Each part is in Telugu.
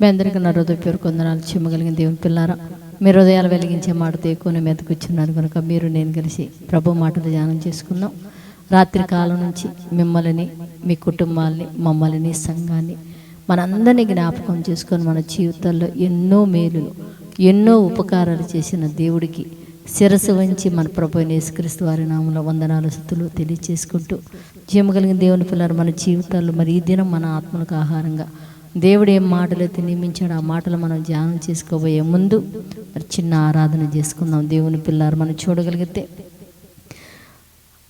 మీ అందరికీ నా హృదయ పేరు కొందనాలు చిమ్మగలిగిన దేవుని పిల్లారా. మీ హృదయాలు వెలిగించే మాటతో ఎక్కువనే మీద కనుక మీరు నేను కలిసి ప్రభు మాటలు ధ్యానం చేసుకున్నాం రాత్రి కాలం నుంచి మిమ్మల్ని మీ కుటుంబాల్ని మమ్మల్ని సంఘాన్ని మనందరినీ జ్ఞాపకం చేసుకొని మన జీవితాల్లో ఎన్నో మేలులు ఎన్నో ఉపకారాలు చేసిన దేవుడికి శిరసు వంచి మన ప్రభు అయిన యేసుక్రీస్తు వారి నామంలో వందనాలు స్థుతులు తెలియచేసుకుంటూ జీవగలిగిన దేవుని పిల్లలు మన జీవితాల్లో మరి ఈ దినం మన ఆత్మలకు ఆహారంగా దేవుడు ఏం మాటలైతే నియమించాడు ఆ మాటలు మనం ధ్యానం చేసుకోబోయే ముందు మరి చిన్న ఆరాధన చేసుకుందాం. దేవుని పిల్లలు మనం చూడగలిగితే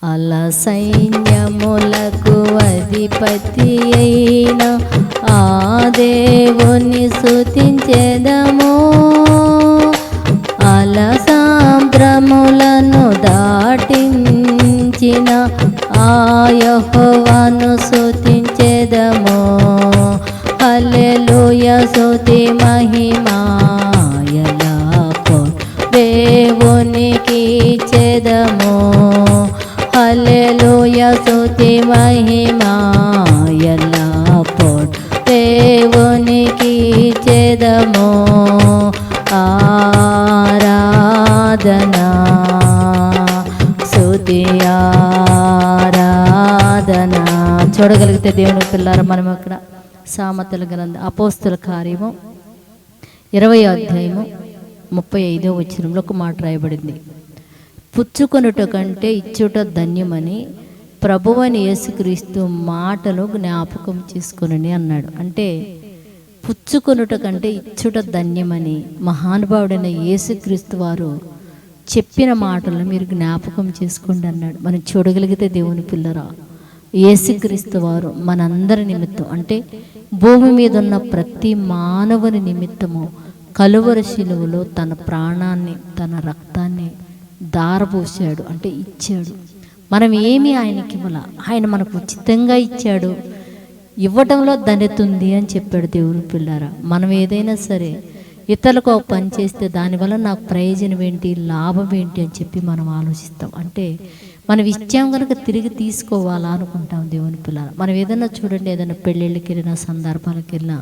అల సైన్యములకు అధిపతి అయిన ఆ దేవుని స్తుతించెదము. అల సాంద్రములను దాటించిన ఆ యెహోవాను స్తుతించెదము స్తుతి మహిమాయలాపో దేవునికి చెదము. హల్లెలూయ స్తుతి మహిమాయలాపో దేవునికి చెదము. ఆరాధన స్తుతి ఆరాధన. చూడగలిగితే దేవుని పిల్లారా మనం అక్కడ సామతల గ్రంథ అపోస్తుల కార్యము ఇరవై అధ్యాయము ముప్పై ఐదో వచ్చినంలో ఒక మాట రాయబడింది. పుచ్చుకొనుట కంటే ఇచ్చుట ధన్యమని ప్రభువని యేసుక్రీస్తు మాటలు జ్ఞాపకం చేసుకొనని అన్నాడు. అంటే పుచ్చుకొనుట కంటే ఇచ్చుట ధన్యమని మహానుభావుడైన యేసుక్రీస్తు వారు చెప్పిన మాటలను మీరు జ్ఞాపకం చేసుకోండి అన్నాడు. మనం చూడగలిగితే దేవుని పిల్లరా యేసుక్రీస్తు వారు మనందరి నిమిత్తం. అంటే భూమి మీద ఉన్న ప్రతి మానవుని నిమిత్తము కలువర శిలువలో తన ప్రాణాన్ని తన రక్తాన్ని దారపోసాడు అంటే ఇచ్చాడు. మనం ఏమి ఆయనకి ఇవ్వాల. ఆయన మనకు ఉచితంగా ఇచ్చాడు. ఇవ్వటంలో ధన్యత అని చెప్పాడు దేవుని పిల్లారా. మనం ఏదైనా సరే ఇతరులకు ఒక పని చేస్తే దానివల్ల నాకు ప్రయోజనం ఏంటి లాభం ఏంటి అని చెప్పి మనం ఆలోచిస్తాం. అంటే మనం ఇచ్చాం కనుక తిరిగి తీసుకోవాలా అనుకుంటాం దేవుని పిల్లలు. మనం ఏదైనా చూడండి ఏదైనా పెళ్ళిళ్ళకి వెళ్ళినా సందర్భాలకు వెళ్ళినా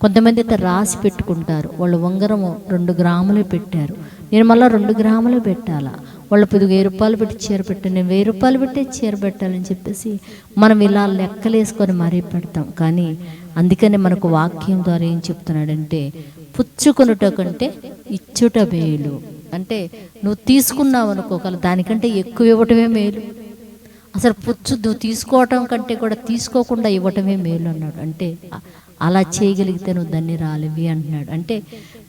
కొంతమంది అయితే రాసి పెట్టుకుంటారు. వాళ్ళు ఉంగరం రెండు గ్రాములే పెట్టారు. నేను మళ్ళీ రెండు గ్రాములే పెట్టాలా? వాళ్ళు పది వెయ్యి రూపాయలు పెట్టి చీర పెట్టాను నేను వెయ్యి రూపాయలు పెట్టే చీర పెట్టాలని చెప్పేసి మనం ఇలా లెక్కలేసుకొని మరీ పెడతాం. కానీ అందుకనే మనకు వాక్యం ద్వారా ఏం చెప్తున్నాడంటే పుచ్చుకొనుట కంటే ఇచ్చుట మేలు. అంటే నువ్వు తీసుకున్నావు అనుకోగల దానికంటే ఎక్కువ ఇవ్వటమే మేలు. అసలు పుచ్చు నువ్వు తీసుకోవటం కంటే కూడా తీసుకోకుండా ఇవ్వటమే మేలు అన్నాడు. అంటే అలా చేయగలిగితే నువ్వు దాన్ని రాలివి అంటున్నాడు. అంటే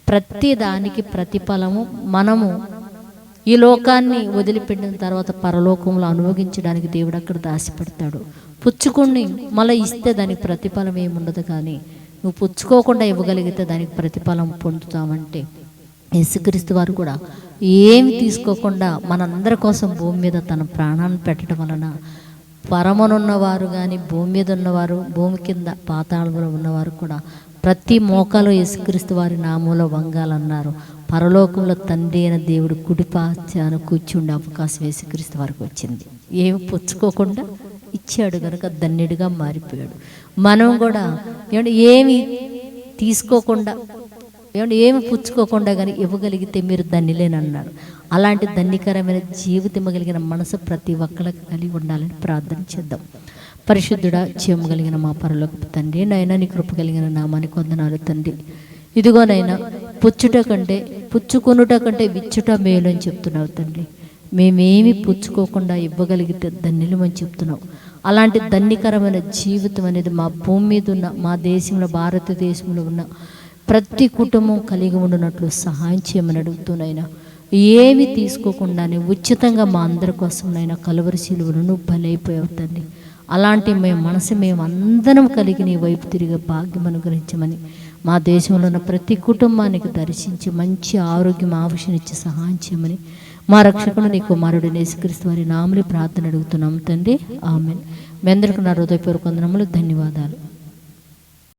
ప్రతి దానికి ప్రతిఫలము మనము ఈ లోకాన్ని వదిలిపెట్టిన తర్వాత పరలోకంలో అనుభవించడానికి దేవుడు అక్కడ దాసిపెడతాడు. పుచ్చుకొని మళ్ళీ ఇస్తే దానికి ప్రతిఫలం ఏముండదు కానీ నువ్వు పుచ్చుకోకుండా ఇవ్వగలిగితే దానికి ప్రతిఫలం పొందుతామంటే యేసుక్రీస్తు వారు కూడా ఏమి తీసుకోకుండా మనందరి కోసం భూమి మీద తన ప్రాణాన్ని పెట్టడం వలన పరమనున్నవారు కానీ భూమి మీద ఉన్నవారు భూమి కింద పాతాళంలో ఉన్నవారు కూడా ప్రతి మోకాలు యేసుక్రీస్తు వారి నామంలో వంగాలన్నారు. పరలోకంలో తండ్రి అయిన దేవుడు కుడిపాచాను కూర్చుండే అవకాశం యేసుక్రీస్తు వారికి వచ్చింది. ఏమి పుచ్చుకోకుండా ఇచ్చాడు కనుక ధన్యుడిగా మారిపోయాడు. మనం కూడా ఏమంటే ఏమి తీసుకోకుండా ఏమంటే ఏమి పుచ్చుకోకుండా కానీ ఇవ్వగలిగితే మీరు ధన్యులేనన్నాడు అలాంటి ధన్యకరమైన జీవితం కలిగిన మనసు ప్రతి ఒక్కరికి కలిగి ఉండాలని ప్రార్థన చేద్దాం. పరిశుద్ధుడా జీవం కలిగిన మా పరలోకి తండ్రి నైనా నీ కృప కలిగిన నామానికి వందనాలు తండ్రి. ఇదిగోనైనా పుచ్చుట కంటే పుచ్చుకొనుట కంటే విచ్చుట మేలు అని చెప్తున్నావు తండ్రి. మేమేమి పుచ్చుకోకుండా ఇవ్వగలిగితే ధన్యులమని చెప్తున్నావు అలాంటి ధన్యకరమైన జీవితం అనేది మా భూమి మీద ఉన్న మా దేశంలో భారతదేశంలో ఉన్న ప్రతి కుటుంబం కలిగి ఉండునట్లు సహాయం చేయమని అడుగుతున్నాయినా. ఏమి తీసుకోకుండానే ఉచితంగా మా అందరి కోసం నైనా కలువరి శిలువను నువ్వు బలైపోయావు తండ్రి. అలాంటి మేము మనసు మేము అందరం కలిగి నీ వైపు తిరిగే భాగ్యం అనుగ్రహించమని మా దేశంలో ఉన్న ప్రతి కుటుంబానికి దర్శించి మంచి ఆరోగ్యం ఆవశ్యనిచ్చి సహాయం చేయమని మా రక్షకుడు నీ కుమారుడు నేసుక్రీస్తు వారి నామలి ప్రార్థన అడుగుతున్నాం తండ్రి. ఆమె మీ అందరికీ నా హృదయపూర్వక వందనములు ధన్యవాదాలు.